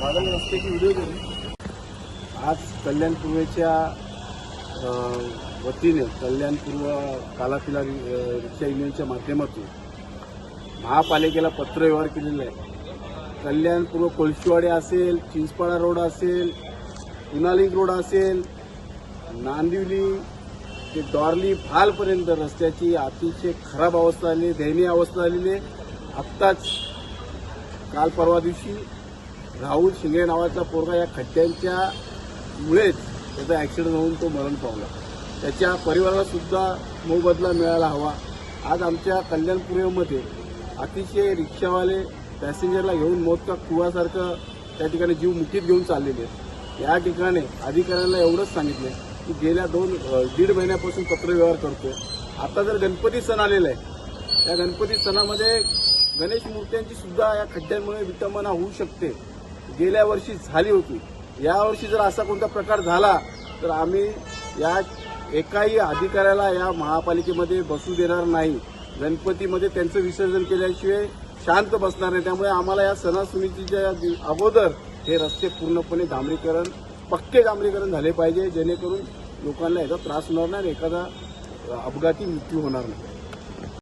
बादल रस्ते की व्हिडिओ केली. आज कल्याण पूर्वेच्या वतीने कल्याण पूर्व कालापिला रिक्षा युनियनच्या माध्यमातून महापालिकेला पत्र व्यवहार केलेला आहे. कल्याण पूर्व कोळशीवाडी असेल चिंचपाडा रोड असेल पुनालिंग रोड असेल नांदिवली ते डॉर्ली फालपर्यंत रस्त्याची अतिशय खराब अवस्था आली दयनीय अवस्था आलेली आहे. आत्ताच काल परवा दिवशी राहुल शिंगणे नावाचा पोरगा या खड्ड्यांच्या मुळेच त्याचा ॲक्सिडेंट होऊन तो मरण पावला. त्याच्या परिवाराला सुद्धा मोबदला मिळायला हवा. आज आमच्या कल्याणपुरेमध्ये अतिशय रिक्षावाले पॅसेंजरला घेऊन मोजका कुवासारखं त्या ठिकाणी जीव मुठीत घेऊन चाललेले आहेत. या ठिकाणी अधिकाऱ्यांना एवढंच सांगितलं की गेल्या दोन दीड महिन्यापासून पत्रव्यवहार करतोय. आता जर गणपती सण आलेला आहे त्या गणपती सणामध्ये गणेश मूर्त्यांची सुद्धा या खड्ड्यांमुळे विटंबना होऊ शकते. गेल्या वर्षी झाली होती. यावर्षी जर असा कोणता प्रकार झाला तर आम्ही या एकाही अधिकाऱ्याला या महापालिकेमध्ये बसू देणार नाही. गणपतीमध्ये त्यांचं विसर्जन केल्याशिवाय शांत बसणार नाही. त्यामुळे आम्हाला या सणासुदीच्या अगोदर हे रस्ते पूर्णपणे डांबरीकरण पक्के डांबरीकरण झाले पाहिजे जेणेकरून लोकांना याचा त्रास होणार नाही आणि एखादा अपघाती मृत्यू होणार नाही.